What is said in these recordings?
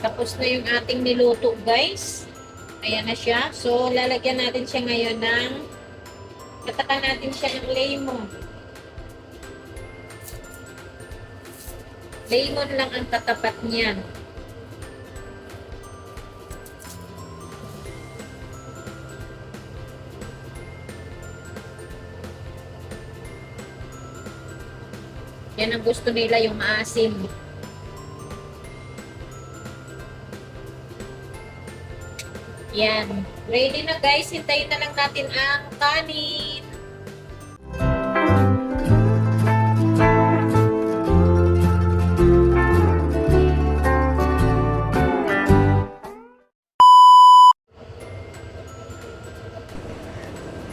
Tapos na yung ating niluto, guys. Ayan na siya. So, lalagyan natin siya ngayon ng Katakan natin siya ng lemon. Lemon lang ang tatapat niyan. Yan ang gusto nila yung maasim. Yan. Ready na guys. Hintayin na lang natin ang kanin.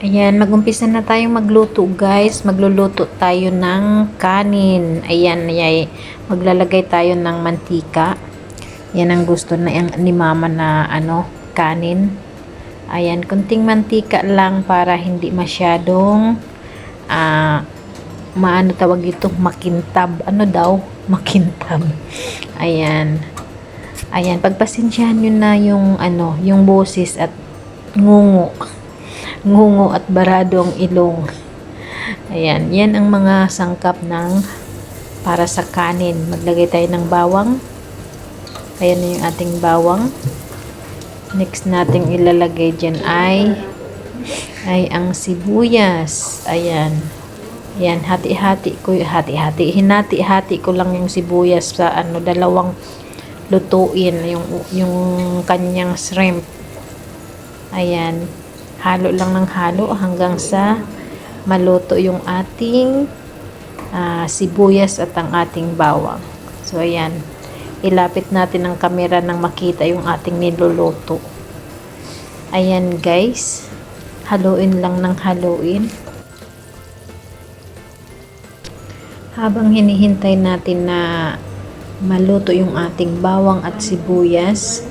Ayan, magumpisa na tayong magluto guys. Magluluto tayo ng kanin. Ayan, ay, maglalagay tayo ng mantika. Yan ang gusto na ni mama na ano, kanin. Ayan, kunting mantika lang para hindi masyadong ah maano tawag ito, makintab. Ano daw? Makintab. Ayan. Ayan, pagpasensyahan nyo na yung ano, yung boses at ngungo. Ngungo at barado ang ilong. Ayan, yan ang mga sangkap ng para sa kanin. Maglagay tayo ng bawang. Ayan na yung ating bawang. Next nating ilalagay dyan ay ay ang sibuyas. Ayan. Ayan, hati-hati ko, hati-hati, hinati-hati ko lang yung sibuyas sa ano, dalawang lutuin, yung, yung kanyang shrimp. Ayan, halo lang ng halo hanggang sa maluto yung ating ah, sibuyas at ang ating bawang. So, ayan, ilapit natin ang kamera nang makita yung ating niluluto. Ayan guys, haluin lang ng haluin. Habang hinihintay natin na maluto yung ating bawang at sibuyas,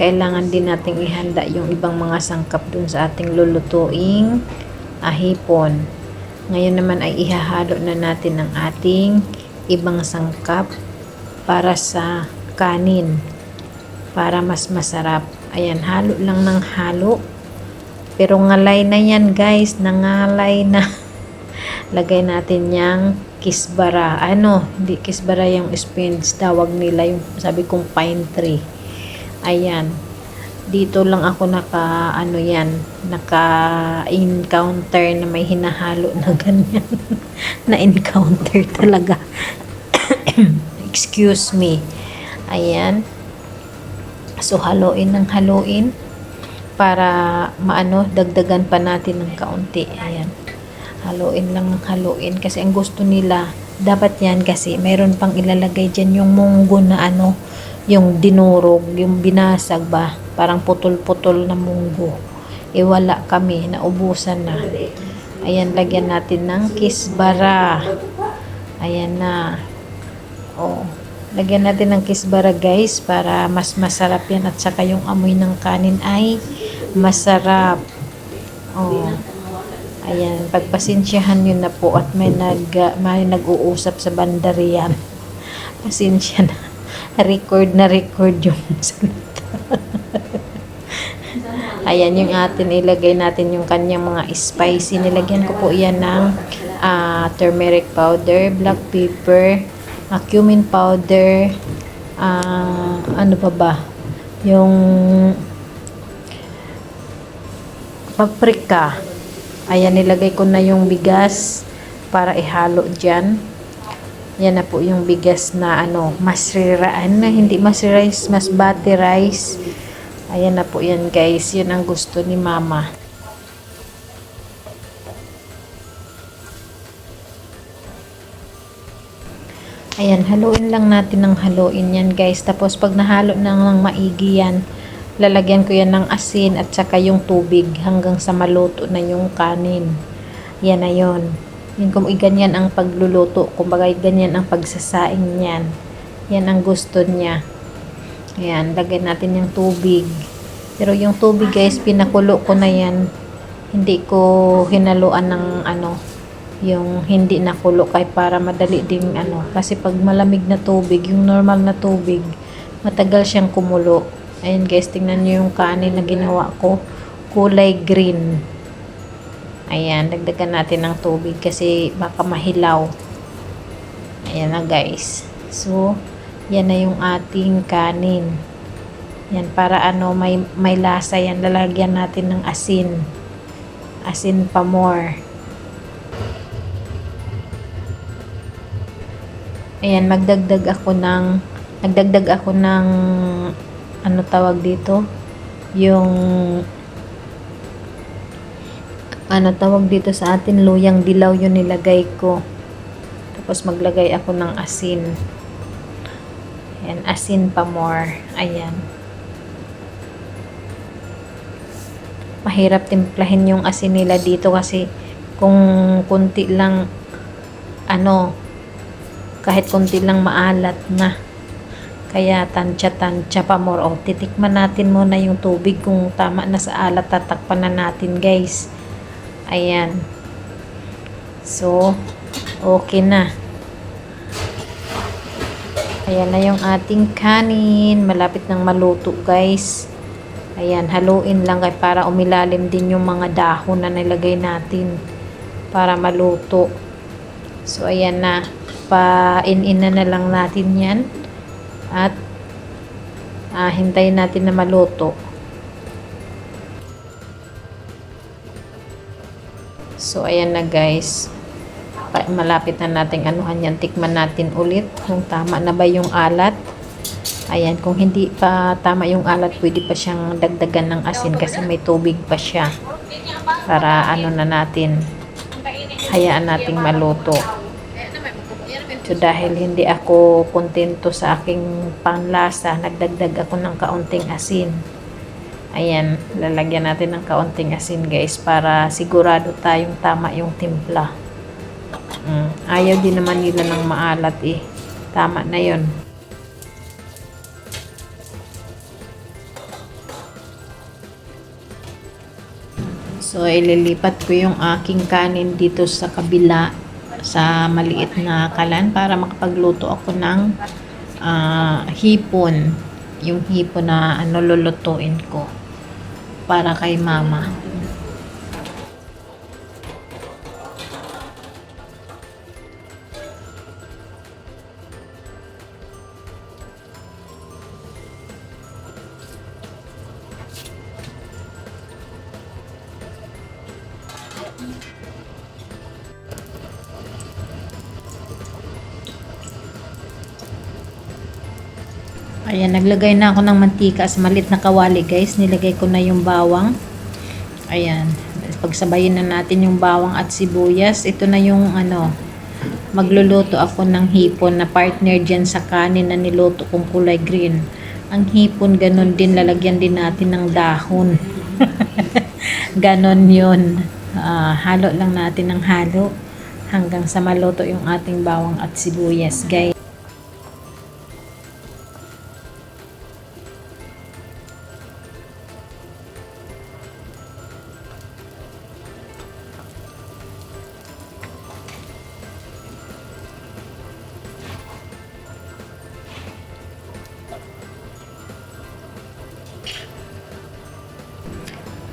kailangan din nating ihanda yung ibang mga sangkap dun sa ating lulutuing ahipon. Ngayon naman ay ihahalo na natin ang ating ibang sangkap para sa kanin para mas masarap. Ayan, halo lang ng halo. Pero ngalay na yan guys, nangalay na. Lagay natin yung kisbara. Ano, hindi kisbara yung spinach, tawag nila yung sabi kong pine tree. Ayan. Dito lang ako naka, ano yan, naka-encounter na may hinahalo na ganyan. Na-encounter talaga. Excuse me. Ayan. So, haluin ng haluin para maano, dagdagan pa natin ng kaunti. Ayan. Haluin lang ng haluin kasi ang gusto nila, dapat yan kasi mayroon pang ilalagay dyan yung munggo na ano, yung dinurog, yung binasag ba, parang putol-putol na munggo. E wala kami, naubusan na. Ayan, lagyan natin ng kisbara. Ayan na. Oh, lagyan natin ng kisbara guys para mas masarap yan at saka yung amoy ng kanin ay masarap. Oh. Ayan, pagpasensyahan nyo na po at may nag may nag-uusap sa bandariyan. Pasensya na. Record na record yung salita. Ayan yung atin ilagay natin yung kanyang mga spicy. Nilagyan ko po yan ng ah, turmeric powder, black pepper, uh, cumin powder, ah, ano pa ba? Yung paprika. Ayan, nilagay ko na yung bigas para ihalo dyan. Yan na po yung bigas na ano, masriraan na, hindi masri rice, mas bati rice. Ayan na po yan guys, yun ang gusto ni mama. Ayan, haluin lang natin ng haluin yan guys. Tapos pag nahalo na ng maigi yan, lalagyan ko yan ng asin at saka yung tubig hanggang sa maluto na yung kanin. Yan na yun. Yan kung ganyan ang pagluluto, kumbaga ganyan ang pagsasaing niyan. Yan ang gusto niya. Ayan, lagyan natin yung tubig. Pero yung tubig guys, pinakulo ko na yan. Hindi ko hinaluan ng ano, yung hindi nakulo kay para madali ding ano. Kasi pag malamig na tubig, yung normal na tubig, matagal siyang kumulo. Ayan guys, tingnan nyo yung kanin na ginawa ko. Kulay green. Ayan, dagdagan natin ng tubig kasi baka mahilaw. Ayan na guys. So, yan na yung ating kanin. Yan, para ano, may, may lasa yan. Lalagyan natin ng asin. Asin pa more. Ayan, magdagdag ako ng, nagdagdag ako ng, ano tawag dito? Yung, ano tawag dito sa atin, luyang dilaw yung nilagay ko. Tapos maglagay ako ng asin. Ayan, asin pa more. Ayan. Mahirap timplahin yung asin nila dito kasi kung kunti lang ano kahit kunti lang maalat na. Kaya tansya-tansya pa more. O, titikman natin muna yung tubig kung tama na sa alat. Tatakpan na natin guys. Ayan. So, okay na. Ayan na yung ating kanin. Malapit nang maluto guys. Ayan, haluin lang kay para umilalim din yung mga dahon na nilagay natin para maluto. So, ayan na. Pa-in-in na na lang natin yan. At ah, hintayin natin na maluto. So, ayan na guys. Pa- Malapit na nating anuhan yan. Tikman natin ulit kung tama na ba yung alat. Ayan, kung hindi pa tama yung alat, pwede pa siyang dagdagan ng asin kasi may tubig pa siya. Para ano na natin, hayaan nating maluto. So dahil hindi ako kontento sa aking panlasa, nagdagdag ako ng kaunting asin. Ayan, lalagyan natin ng kaunting asin guys para sigurado tayong tama yung timpla. Mm, ayaw din naman nila ng maalat eh. Tama na yon. So, ililipat ko yung aking kanin dito sa kabila sa maliit na kalan para makapagluto ako ng ah, hipon. Yung hipon na ano lulutuin ko para kay mama. Ayan, naglagay na ako ng mantika sa malit na kawali guys. Nilagay ko na yung bawang. Ayan. Pagsabayin na natin yung bawang at sibuyas. Ito na yung ano, magluluto ako ng hipon na partner dyan sa kanin na niluto kong kulay green. Ang hipon, ganun din, lalagyan din natin ng dahon. ganon yun. Ah, halo lang natin ng halo hanggang sa maluto yung ating bawang at sibuyas guys.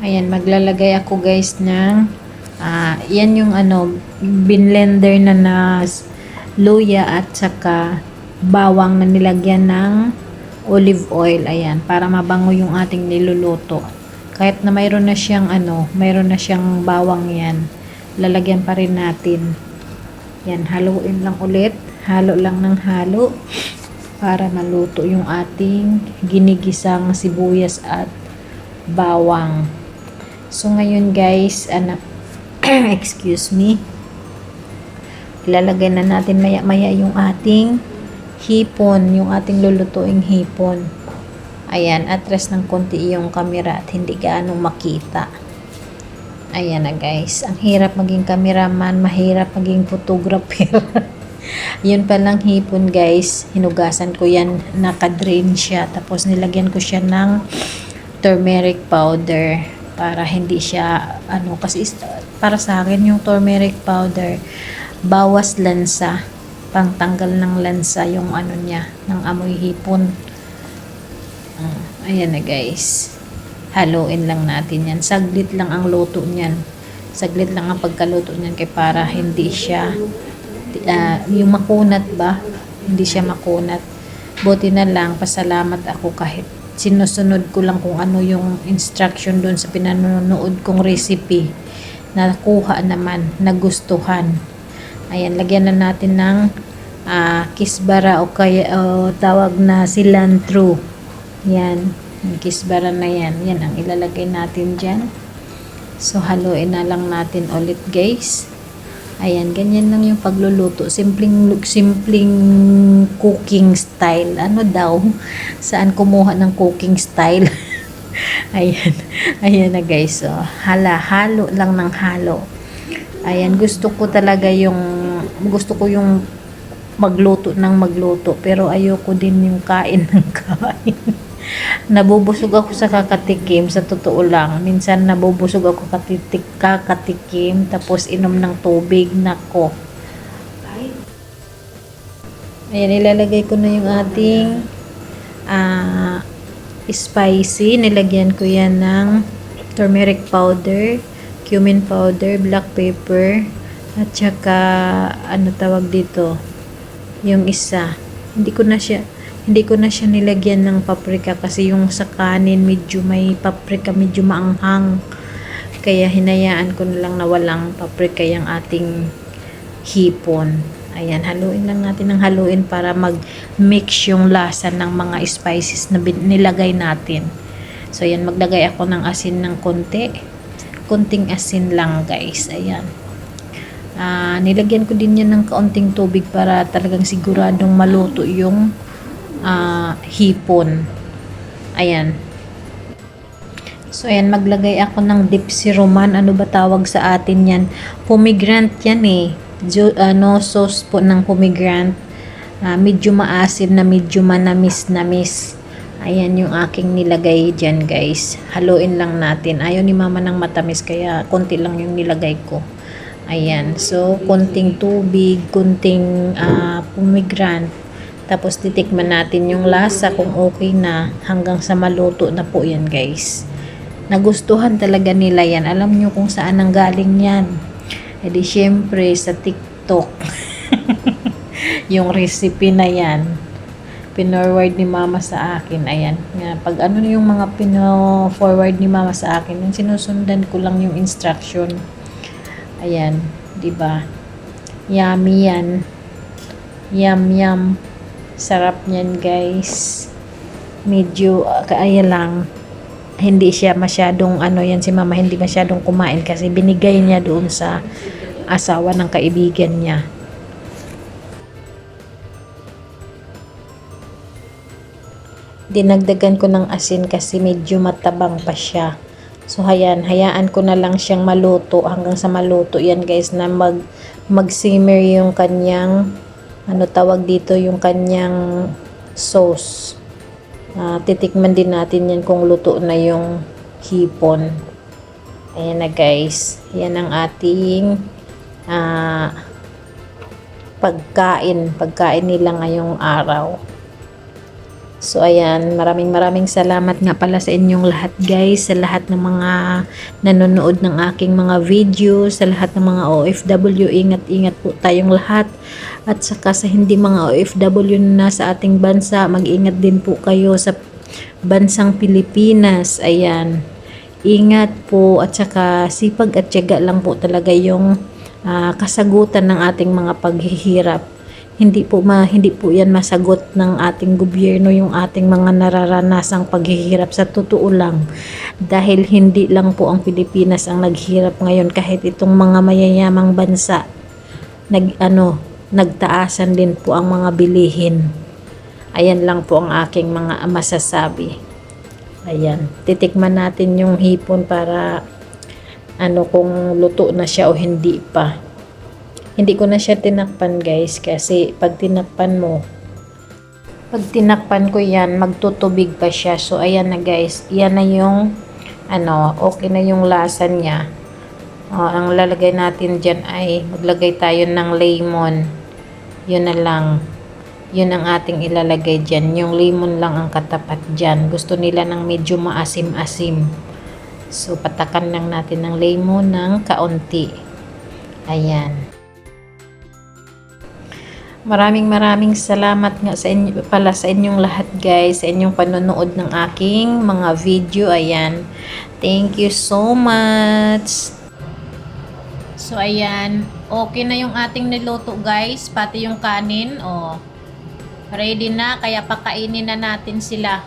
Ayan, maglalagay ako guys ng ah, yan yung ano, binlender na na luya at saka bawang na nilagyan ng olive oil. Ayan, para mabango yung ating niluluto. Kahit na mayroon na siyang ano, mayroon na siyang bawang yan. Lalagyan pa rin natin. Yan, haluin lang ulit. Halo lang ng halo para maluto yung ating ginigisang sibuyas at bawang. So ngayon guys, ano, excuse me. Ilalagay na natin maya-maya yung ating hipon, yung ating lulutuing hipon. Ayan, atras ng konti yung camera at hindi gaanong makita. Ayan na guys, ang hirap maging cameraman, mahirap maging photographer. Yun palang hipon guys, hinugasan ko yan, naka-drain siya. Tapos nilagyan ko siya ng turmeric powder para hindi siya ano kasi para sa akin yung turmeric powder bawas lansa pangtanggal ng lansa yung ano niya ng amoy hipon Ah, ayan na guys. Haluin lang natin yan. Saglit lang ang luto niyan. Saglit lang ang pagkaluto niyan kay para hindi siya ah, yung makunat ba? Hindi siya makunat. Buti na lang, pasalamat ako kahit sinusunod ko lang kung ano yung instruction doon sa pinanonood kong recipe. Nakuha naman, nagustuhan. Ayan, lagyan na natin ng ah, kisbara o kaya o tawag na cilantro. Yan, yung kisbara na yan. Yan ang ilalagay natin dyan. So, haluin na lang natin ulit guys. Ayan, ganyan lang yung pagluluto. Simpleng, simpleng cooking style. Ano daw? Saan kumuha ng cooking style? ayan. Ayan na guys. So, hala, halo lang ng halo. Ayan, gusto ko talaga yung, gusto ko yung magluto ng magluto. Pero ayoko din yung kain ng kain. Nabubusog ako sa kakatikim sa totoo lang. Minsan nabubusog ako katitik kakatikim tapos inom ng tubig. Nako. Ayan ilalagay ko na yung ating ah spicy. Nilagyan ko yan ng turmeric powder cumin powder black pepper at saka ano tawag dito? Yung isa. Hindi ko na siya hindi ko na siya nilagyan ng paprika kasi yung sa kanin medyo may paprika medyo maanghang. Kaya hinayaan ko na lang na walang paprika yung ating hipon. Ayan haluin lang natin ng haluin para mag mix yung lasa ng mga spices na nilagay natin. So ayan maglagay ako ng asin ng konti. Konting asin lang guys. Ayan. Ah, nilagyan ko din yan ng kaunting tubig para talagang siguradong maluto yung ah, hipon. Ayan. So, ayan, maglagay ako ng dipsy roman. Ano ba tawag sa atin yan? Pomegranate yan eh. Jo, ano, sauce po ng pomegranate. Ah, medyo maasim na medyo manamis-namis. Ayan yung aking nilagay dyan guys. Haluin lang natin. Ayaw ni mama ng matamis kaya konti lang yung nilagay ko. Ayan. So, konting tubig, konting ah, pomegranate. Tapos titikman natin yung lasa kung okay na hanggang sa maluto na po yan guys. Nagustuhan talaga nila yan. Alam nyo kung saan ang galing yan. E di syempre sa TikTok. yung recipe na yan. Pinorward ni mama sa akin. Ayan. Nga, Pag ano yung mga pino-forward ni mama sa akin, yung sinusundan ko lang yung instruction. Ayan. ba? Yummy yan. Yum, yum. Sarap niyan, guys. Medyo, uh, kaya lang, hindi siya masyadong, ano yan, si mama hindi masyadong kumain kasi binigay niya doon sa asawa ng kaibigan niya. Dinagdagan ko ng asin kasi medyo matabang pa siya. So, hayan, hayaan ko na lang siyang maluto hanggang sa maluto yan guys na mag, mag-simmer yung kanyang ano tawag dito yung kanyang sauce. Ah, titikman din natin yan kung luto na yung hipon. Ayan na guys. Yan ang ating ah, pagkain. Pagkain nila ngayong araw. So ayan, maraming maraming salamat nga pala sa inyong lahat guys, sa lahat ng mga nanonood ng aking mga video, sa lahat ng mga OFW, ingat-ingat po tayong lahat. At saka sa hindi mga OFW na nasa ating bansa, mag-ingat din po kayo sa bansang Pilipinas. Ayan, ingat po. At saka sipag at tiyaga lang po talaga yung ah, kasagutan ng ating mga paghihirap. Hindi po ma, hindi po yan masagot ng ating gobyerno yung ating mga nararanasang paghihirap sa totoo lang. Dahil hindi lang po ang Pilipinas ang naghirap ngayon kahit itong mga mayayamang bansa. Nag ano nagtaasan din po ang mga bilihin. Ayan lang po ang aking mga masasabi. Ayan. Titikman natin yung hipon para ano kung luto na siya o hindi pa. Hindi ko na siya tinakpan guys kasi pag tinakpan mo pag tinakpan ko yan magtutubig pa siya. So ayan na guys. Yan na yung ano okay na yung lasa niya. Oh, ang lalagay natin dyan ay maglagay tayo ng lemon yun na lang Yun ang ating ilalagay dyan. Yung lemon lang ang katapat dyan. Gusto nila ng medyo maasim-asim. So, patakan lang natin ng lemon ng kaunti. Ayan. Maraming maraming salamat nga sa inyo, pala sa inyong lahat guys, sa inyong panonood ng aking mga video. Ayan. Thank you so much. So, ayan. Okay na yung ating niluto, guys. Pati yung kanin. Oh. Ready na. Kaya pakainin na natin sila.